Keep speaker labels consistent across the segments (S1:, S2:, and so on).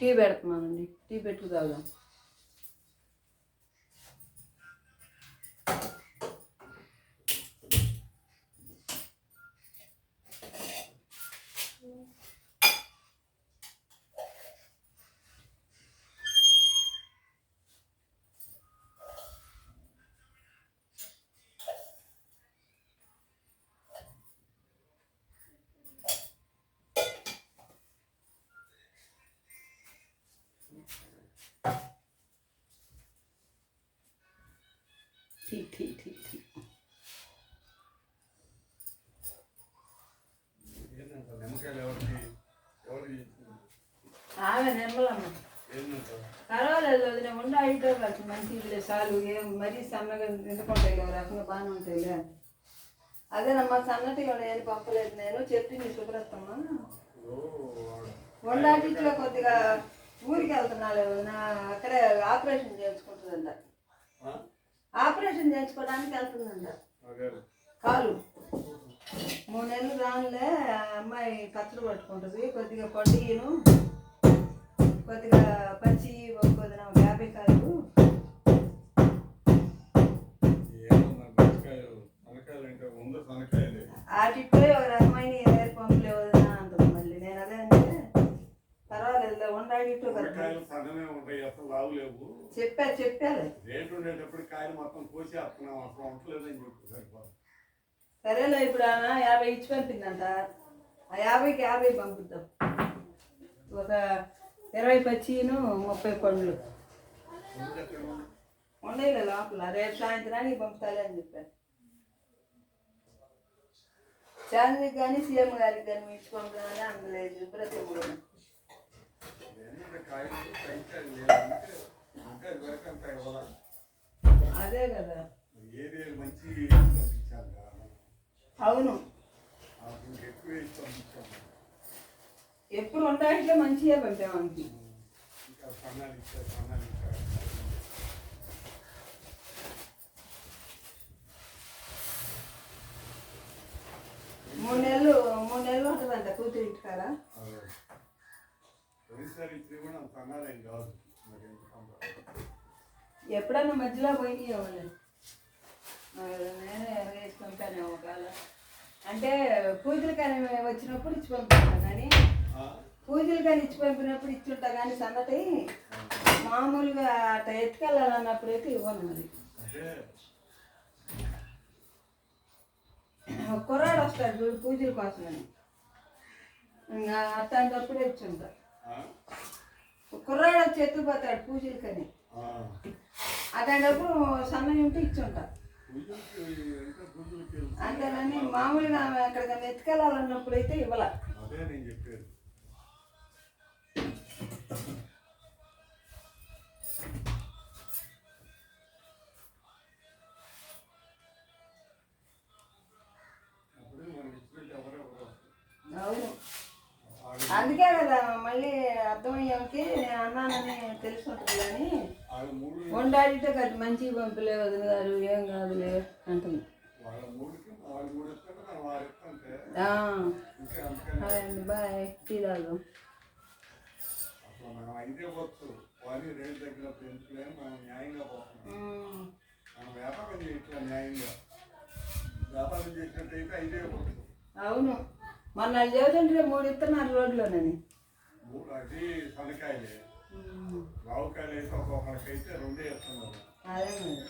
S1: Tea పెడుతున్నానండి. Tea పెట్టుకు తాగుదాం.
S2: నిమ్మకాయలు ఎవరికి ఎవరికి
S1: ఆమె పర్వాలేదు వదిలే ఉండ ఐదో కాదు మంచిదిలే చాలు ఏం మరీ సన్నగా ఎందుకుంటాయి ఒక రకంగా బాగానే ఉంటాయిలే అదేనమ్మా సన్నటి కూడా ఏది పంపలేదు నేను చెప్పింది శుభ్రతమ్మా.
S2: ఓ వాడు
S1: వండాటిలో కొద్దిగా ఊరికి వెళ్తున్నాలే నా అక్కడే ఆపరేషన్ చేయించుకుంటుందంట.
S2: ఆ?
S1: ఆపరేషన్ చేయించుకోవడానికి వెళ్తుందంట. కాలు. మూడు నెలలు రానులే ఆ అమ్మాయి కచ్చలు పట్టుకుంటుంది. కొద్దిగా పండుగను కొద్దిగా పచ్చి కొద్దిగా యాభై కాయలు.
S2: ఉంద సనకాయలే
S1: ఆటిట్లో ఒక రకమైన పర్వాలేదు ఉండాడిట్టు కదా
S2: సనకాయలు సన్నమే ఉంటాయి అసలు లావులేవు
S1: చెప్పా చెప్పాలి.
S2: రేటు ఉండేటప్పుడు కాయలు మొత్తం కోసి వస్తున్నాం అసలు ఉండలేదని చెప్పి సరిపోదు.
S1: సరేలే ఇప్పుడు ఆమె యాభై ఇచ్చి పంపిందంట. ఆ యాభైకి యాభై పంపిద్దాం. ఒక ఇరవై పచ్చిను ముప్పై పండ్లు? ఉండేలే లోపల రేపు సాయంత్రానికి పంపుతాలే అని చెప్పాను. చాంద్రికి కానీ సీఎం గారికి కానీ ఇచ్చి పంపుతామని అందలేదు ప్రతి మూడు
S2: ఏంటంటే కాయలు సంఖ్యలు లేవంటే ఇంకా అదే
S1: కదా. అవును. ఎప్పుడు ఉండాలంటే మంచిగా పంపాం మనకి
S2: ఇంకా
S1: మూడు నెలలు మూడు నెలలు ఉంటుందంట కూతురు ఇంటికాడ
S2: కూడా అంత కాదు మరి?
S1: ఎప్పుడన్నా మధ్యలో పోయి ఇవ్వాలి నేనే వేసి పంపాను ఒకవేళ అంటే పూజలు కానీ వచ్చినప్పుడు ఇచ్చి పంపిస్తాను కానీ? పూజలు కానీ ఇచ్చి పంపినప్పుడు ఇచ్చి ఉంటా కానీ సంగతి మామూలుగా అట్ట ఎత్తుకెళ్ళాలన్నప్పుడు అయితే ఇవ్వను మరి
S2: అంటే
S1: కుర్రాడు వస్తాడు పూజల కోసమని ఇంకా అట్లాంటప్పుడు ఇచ్చి? ఒక కుర్రాడు వచ్చి ఎత్తుకుపోతాడు పూజలకని. అట్లాంటప్పుడు సన్నగా ఉంటే ఇచ్చి ఉంటా
S2: పూజలకి ఎంత పూజలకి వెళ్తే
S1: అంతేనని మామూలుగా ఆమె ఎక్కడికైనా ఎత్తుకెళ్ళాలన్నప్పుడు అయితే ఇవ్వాల వండాడితే కదా మంచి పంపులే వదిన గారు ఏం కాదులే అంటుంది.
S2: మనం
S1: బాయ్. టీ
S2: మనం మనం మనం వచ్చు
S1: అవును. మొన్న వాళ్ళు చెబుతుంటే మూడు ఇస్తున్నారు రోడ్లోనని.
S2: అది రావుకాయలు అయితే ఒక్కొక్కరికైతే రెండే ఇస్తున్నారు
S1: అదే మరి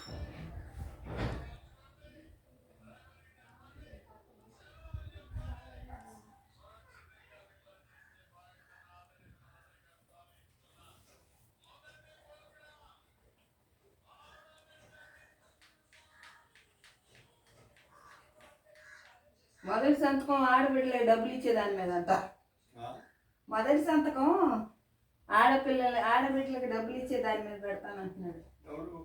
S1: మొదటి సంతకం ఆడబిడ్డలే డబ్బులు ఇచ్చేదాని మీద
S2: ఆ?
S1: మొదటి సంతకం ఆడపిల్లలు ఆడబిడ్డలకి డబ్బులు ఇచ్చే దాని మీద పెడతానంటున్నాడు
S2: ఎవరు?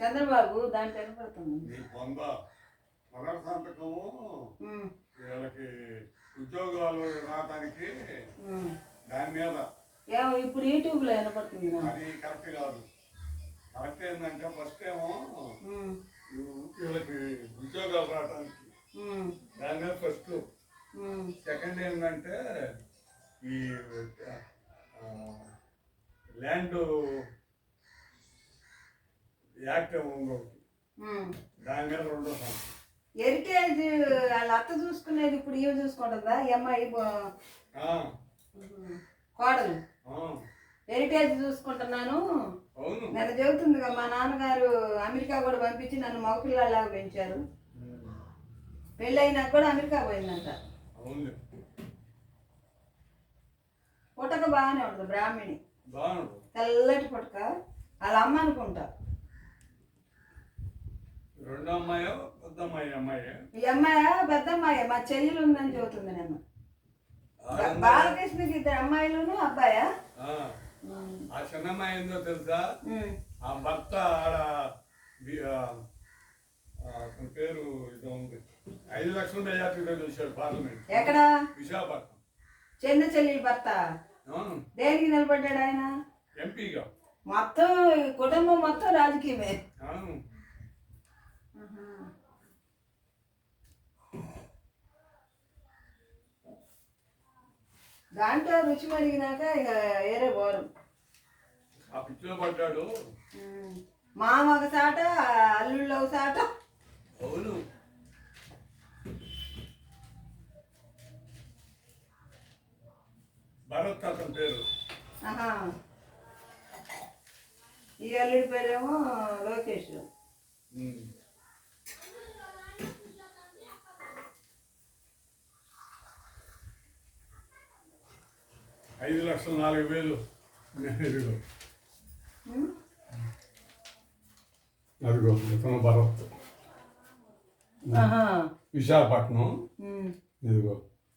S1: చంద్రబాబు దాంట్లో కనపడుతుంది
S2: నీ పొంద మొదటి సంతకము
S1: ఉమ్,
S2: వీళ్ళకి ఉద్యోగాలు రావడానికి. దాని మీద.
S1: ఏమో ఇప్పుడు యూట్యూబ్లో వినపడుతుంది నాకు.
S2: అది కరెక్ట్ కాదు. కరెక్ట్ ఏంటంటే ఫస్ట్ ఏమో వీళ్ళకి ఉద్యోగాలు రావడానికి దాని మీద ఫస్ట్ సెకండ్ ఏంటంటే ఈ ఆ, ల్యాండ్ యాక్ట్ ఇంకొకటి. దాని మీద రెండో సంవత్సరం.
S1: హెరిటేజ్ వాళ్ళ అత్త చూసుకునేది ఇప్పుడు ఈమె చూసుకుంటుందా? ఈ అమ్మాయి బో-
S2: ఆ,
S1: ఉమ్, కోడలు.
S2: ఆ,
S1: హెరిటేజ్ చూసుకుంటున్నాను.
S2: అవును.
S1: నేను చెబుతుందిగా మా నాన్నగారు అమెరికా కూడా పంపించి నన్ను మగపిల్లలాగా పెంచారు. పెళ్ళి అయినాక కూడా అమెరికా పోయిందంట.
S2: అవును
S1: పుట్టక బాగానే ఉంటుంది బ్రాహ్మిణి. తెల్లటి పుట్టక వాళ్ళ అమ్మ అనుకుంటా.
S2: రెండో అమ్మాయో పెద్ద అమ్మాయి అమ్మాయి?
S1: ఈ అమ్మాయి పెద్ద అమ్మాయి? మా చెల్లెలు ఉందని చెబుతుంది నేను? బాలకృష్ణకి ఇద్దరు అమ్మాయిలును అబ్బాయా?
S2: ఆ, చిన్న అమ్మాయి ఏందో తెలుసా. ఆ భర్త ఆడ అతని పేరు ఇది ఉంది. ఐదు లక్షల మెజార్టీలో చూశాడు పార్లమెంట్.
S1: ఎక్కడ?
S2: విశాఖపట్నం.
S1: చిన్న చెల్లెలు భర్త. దేనికి నిలబడ్డాడు ఆయన?
S2: ఎంపీగా.
S1: మొత్తం కుటుంబం మొత్తం రాజకీయమే. దాంట్లో రుచి మరిగినాక ఇక వేరే పోరు
S2: పడ్డాడు.
S1: మామ ఒక సాట అల్లుళ్ళు ఒక సాట.
S2: అవును. భరత్ అతని పేరు.
S1: ఈ అల్లుడి పేరేమో లోకేష్.
S2: ఐదు లక్షల నాలుగు వేలు. అదిగో ఇతను భరత్. విశాఖపట్నం. ఇదిగో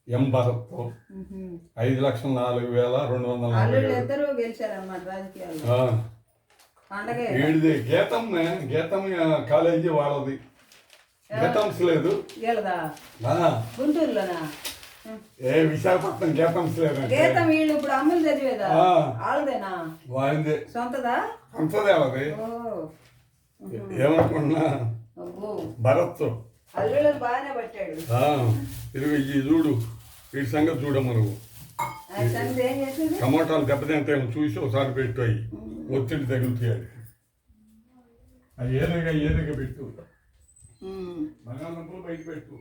S2: ఎం భరత్. ఐదు లక్షల నాలుగు వేల రెండు వందల వీడిది గీతం గీతం కాలేజీ వాళ్ళది. గీతమ్స్ లేదు.
S1: వీళ్ళదా? గుంటూరులోనా.
S2: ఏ విశాఖపట్నం గీతమ్స్ లేదంటే.
S1: గీతం వీళ్ళు ఇప్పుడు అమ్ములు చదివేదా. వాళ్ళదేనా? సొంతదా?
S2: అది
S1: ఓ.
S2: ఏమనుకున్నా భరత్.
S1: అల్లుళ్ళని బాగానే పట్టాడు.
S2: ఇదిగో ఈ చూడు సంగతి
S1: ఏం చేసేది
S2: టమాటాలు దెబ్బతింటాయేమో చూసి ఒకసారి పెట్టు అవి ఒత్తిడి తగులుతాయి అది. అది ఏదైనా ఏదైనా పెట్టు. బంగాళదుంపలు బయట పెట్టు.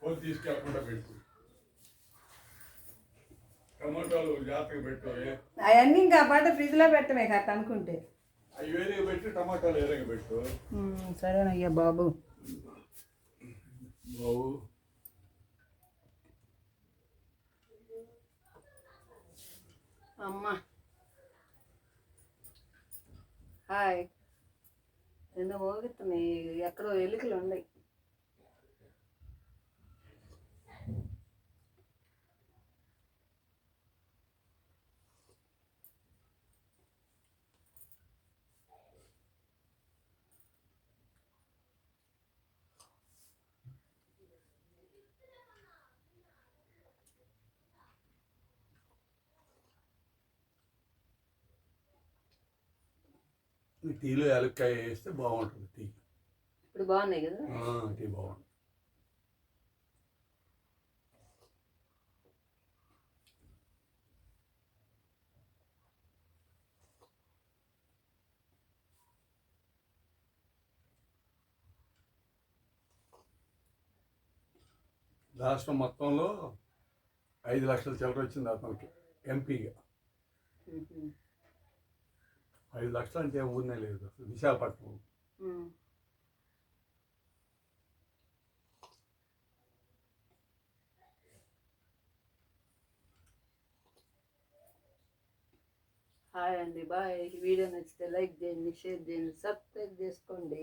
S2: కోతి తీసుకెళ్ళకుండా పెట్టు. టమాటాలు జాగ్రత్తగా పెట్టు
S1: అవన్నీ ఇంకా పాట ఫ్రిడ్జ్లో పెట్టమే కట్ట అనుకుంటే.
S2: అవి వేరేగా పెట్టి టమాటాలు వేరేగా పెట్టు.
S1: సరేనయ్యా బాబు.
S2: బావు
S1: అమ్మ. హాయ్. ఎందుకు మోగుతున్నాయి ఎక్కడో ఎలుకలు ఉన్నాయి.
S2: టీలో యాలక్కాయ వేస్తే బాగుంటుంది టీ.
S1: ఇప్పుడు బాగున్నాయి కదా?
S2: టీ బాగుంటుంది. రాష్ట్రం మొత్తంలో ఐదు లక్షల చిల్లర వచ్చింది అతనికి ఎంపీగా. ఐదు లక్షలు అంటే ఊరినే లేదు. అసలు విశాఖపట్నం
S1: హాయ్ అండి బాయ్. వీడియో నచ్చితే లైక్ చేయండి షేర్ చేయండి సబ్స్క్రైబ్ చేసుకోండి.